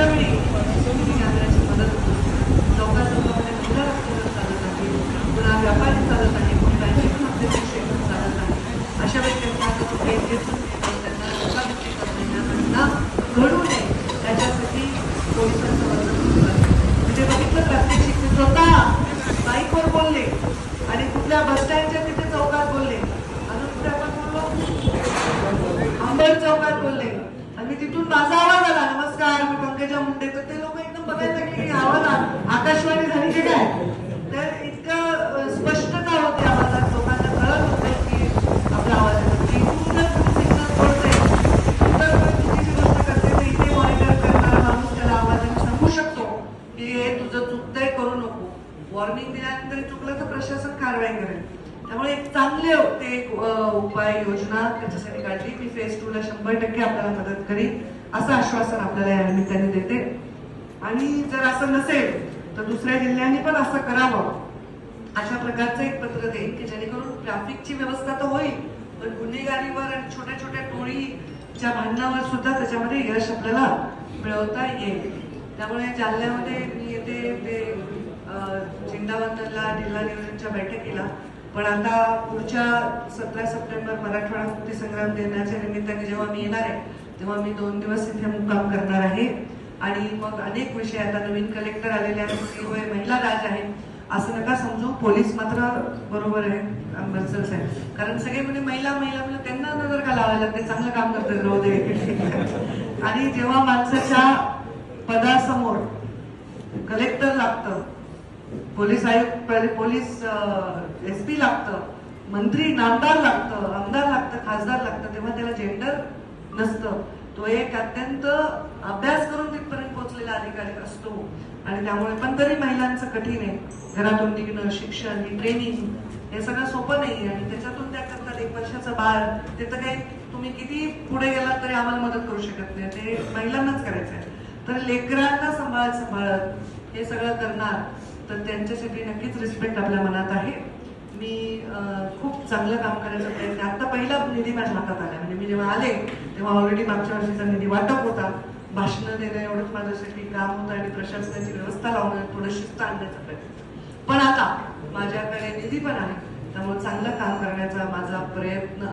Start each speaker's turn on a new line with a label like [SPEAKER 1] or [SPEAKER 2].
[SPEAKER 1] अशा वेळी केंद्राची मदत लोकांसमोर पुन्हा व्यापारी चालत आहे. पुन्हा बँकिंग हप्त्याचे क्षेत्र चालत आहे. अशा वेळी त्यांना कुठे त्याच्यासाठी म्हणजे बघितलं प्रात्यक्षिक ते स्वतः बोलले. आणि कुठल्या बस स्टँडच्या तिथे चौकात बोलले. अजून कुठे आपण अंबर चौकात बोलले. आणि तिथून माझा मी पंकजा मुंडे तर ते लोक एकदम बघायला की आवाज आकाशवाणी झाली की काय? तर इतकं स्पष्टता होती आवाजात लोकांना कळत होतं की आपला आवाज वॉर्निंग दिल्यानंतर चुकलं तर प्रशासन कारवाई करेल. त्यामुळे एक चांगले ते एक उपाय योजना त्याच्यासाठी काढली. मी फेस टू ला शंभर टक्के आपल्याला मदत करीन. असं आश्वासन आपल्याला या निमित्ताने देते. आणि जर असं नसेल तर दुसऱ्या जिल्ह्यांनी पण असं करावं. अशा प्रकारचं एक पत्र देईन की जेणेकरून ट्रॅफिकची व्यवस्था तर होईल पण गुन्हेगारीवर आणि छोट्या छोट्या टोळीच्या भांडणावर सुद्धा त्याच्यामध्ये यश आपल्याला मिळवता येईल. त्यामुळे जालन्यामध्ये मी येते ते झेंडावंदनला जिल्हा नियोजनच्या बैठकीला पण आता पुढच्या सतरा सप्टेंबर मराठवाडा मुक्तीसंग्राम दिनाच्या निमित्ताने जेव्हा मी येणार आहे तेव्हा मी दोन दिवस इथे मुक्काम करणार आहे. आणि मग अनेक विषय आता नवीन कलेक्टर आलेले आहेत सीओ महिला राज आहे असं नका समजू पोलीस मात्र बरोबर आहे अंबरसर साहेब. कारण सगळे म्हणजे महिला महिला म्हणजे त्यांना नजर का लावायला ते चांगलं काम करतात रोज आणि जेव्हा माणसाच्या पदासमोर कलेक्टर लागतं पोलीस आयुक्त पोलीस एस पी लागतं मंत्री नामदार लागतं आमदार लागतं खासदार लागतं तेव्हा त्याला जेंडर नसतं. तो एक अत्यंत अभ्यास करून तिथपर्यंत पोहोचलेला अधिकारी असतो. आणि त्यामुळे पण तरी महिलांचं कठीण आहे. घरातून निघणं शिक्षण ट्रेनिंग हे सगळं सोपं नाही आणि त्याच्यातून त्या करतात एक वर्षाचं बाळ ते तर काही तुम्ही किती पुढे गेलात तरी आम्हाला मदत करू शकत नाही. ते महिलांनाच करायचं आहे. तर लेकरांना सांभाळत सांभाळत हे सगळं करणार. तर त्यांच्यासाठी नक्कीच रिस्पेक्ट आपल्या मनात आहे. मी खूप चांगलं काम करायचा प्रयत्न आता पहिला निधी माझ्या हातात आला. म्हणजे मी जेव्हा आले तेव्हा ऑलरेडी मागच्या वर्षीचा निधी वाटप होता. भाषणं देणं एवढंच माझ्यासाठी काम होतं आणि प्रशासनाची व्यवस्था लावणं थोडं शिस्त आणण्याचा प्रयत्न. पण आता माझ्याकडे निधी पण आहे. त्यामुळे चांगलं काम करण्याचा माझा प्रयत्न